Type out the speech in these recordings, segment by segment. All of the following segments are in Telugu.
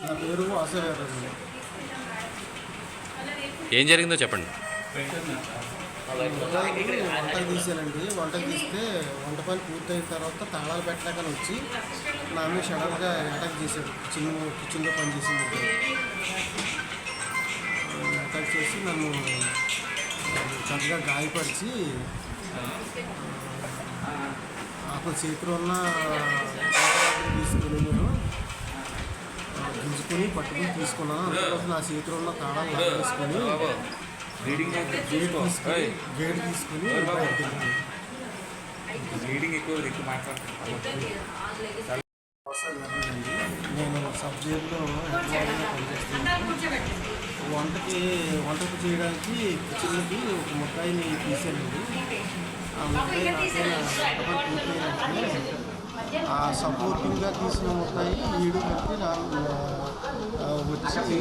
నా పేరు వాసగారు ఏం జరిగిందో చెప్పండి. వంటలు తీసానండి వంటలు తీస్తే వంట పని పూర్తయిన తర్వాత తాళాలు పెట్టలేకని వచ్చి నా మీద సడన్గా అటాక్ చేశాడు. కిచెన్ కిచెన్లో పని చేసింది. అటాక్ చేసి నన్ను చక్కగా గాయపరిచి అతని చేతిలో ఉన్న తీసుకుని నేను గింజుకొని పట్టుకుని తీసుకున్నాను. అందుకోసం నా చేతిలో ఉన్న గేట్ తీసుకుని గేట్ తీసుకుని వెళ్ళాను. రీడింగ్ ఎక్కువ ఎక్కువ మాట్లాడుతున్నాను నేను సబ్ జైల్లో ఎంప్లాయీగా పనిచేస్తున్నాను వంటకి వంటకు చేయడానికి కిచెన్కి ఒక ముక్కాయిని తీసానండి ఆ ముక్కాయి ఆ సపోర్టింగ్గా తీసిన ముక్కాయి ఈడు కలిపి నా ఆ, వచ్చి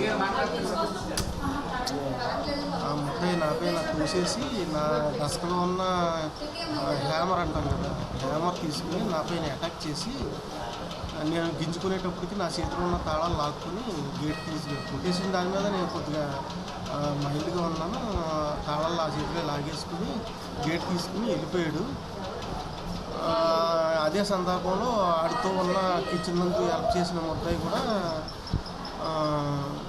ఆ ముక్కై నాపై నాకు చూసేసి నా డస్క్లో ఉన్న హ్యామర్ అంటాం కదా హ్యామర్ తీసుకుని నాపై అటాక్ చేసి నేను గింజుకునేటప్పటికి నా చేతిలో ఉన్న తాళాలు లాక్కుని గేట్ తీసి కొట్టేసిన దాని మీద నేను కొద్దిగా మైల్డ్గా ఉన్నాను. తాళాలు నా చేతిలో లాగేసుకుని గేట్ తీసుకుని వెళ్ళిపోయాడు. అదే సందర్భంలో ఆడుతూ ఉన్న కిచెన్ నుంచి హెల్ప్ చేసిన ముద్దాయి కూడా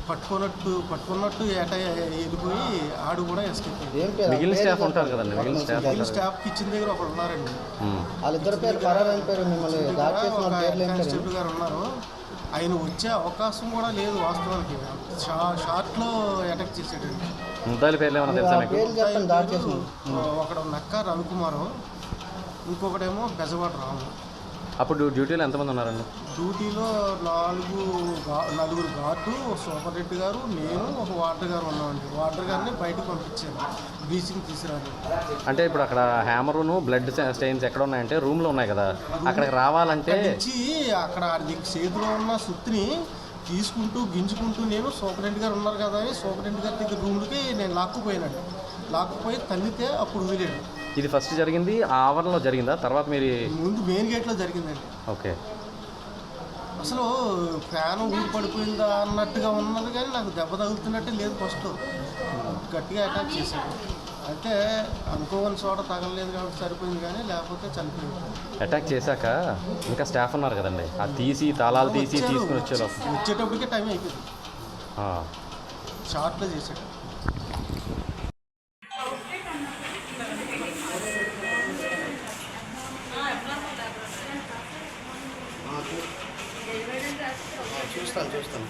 పట్టుకున్నట్టు పట్టుకున్నట్టు ఏట వెళ్ళిపోయి ఆడు కూడా ఎస్కేప్ మిగిలిన స్టాఫ్ ఉంటారు కదండి మిగిలిన స్టాఫ్ మిగిలిన ఉంటారు. స్టాఫ్ కిచెన్ దగ్గర ఒకరు ఉన్నారండి. వాళ్ళిద్దరి పేరు పేరు మిమ్మల్ని కానిస్టేబుల్ గారు ఉన్నారు. ఆయన వచ్చే అవకాశం కూడా లేదు వాస్తవానికి. షా షార్ట్లో అటాక్ చేసాడండి ముద్దాయిల పేర్లు ఏమైనా తెలుసా మీకు? పేర్లు చెప్పండి దాడి చేసిన ఒకడు నక్క రవికుమారు. ఇంకొకటేమో బెజవాడ రాము. అప్పుడు డ్యూటీలో ఎంతమంది ఉన్నారండి? డ్యూటీలో నాలుగు నలుగురు గార్డు సూపర్ రెడ్డి గారు నేను ఒక వార్డర్ గారు ఉన్నామండి. వార్డర్ గారిని బయటకు పంపించాను. బ్లీచింగ్ తీసుకురాలి అంటే ఇప్పుడు అక్కడ హ్యామరును బ్లడ్ స్టెయిన్స్ ఎక్కడ ఉన్నాయంటే రూమ్లో ఉన్నాయి కదా. అక్కడికి రావాలంటే అక్కడ చేతిలో ఉన్న సుత్తిని తీసుకుంటూ గింజుకుంటూ నేను సూపరింటెండెంట్ గారు ఉన్నారు కదా అని సూపరింటెండెంట్ గారి దగ్గర రూమ్కి నేను లాక్కుపోయినాడు. లాక్కుపోయి తల్లితే అప్పుడు వదిలేడు ఇది ఫస్ట్ జరిగింది ఆ ఆవరణలో జరిగిందా? తర్వాత మీరు ముందు మెయిన్ గేట్లో జరిగిందండి. ఓకే. అసలు ఫ్యాన్ ఊడి పడిపోయిందా అన్నట్టుగా ఉన్నది కానీ నాకు దెబ్బ తగులుతున్నట్టే లేదు ఫస్ట్. గట్టిగా అటాక్ చేశాడు. అంటే అనుకోని చోట తగలలేదు కాబట్టి సరిపోయింది కానీ లేకపోతే చనిపోయింది అటాక్ చేశాక ఇంకా స్టాఫ్ ఉన్నారు కదండి. ఆ తీసి తాళాలు తీసి. తీసుకుని వచ్చారు. వచ్చేటప్పటికే టైం అయిపోయింది. షార్ట్లో చేశాడు. చూస్తాను చూస్తాను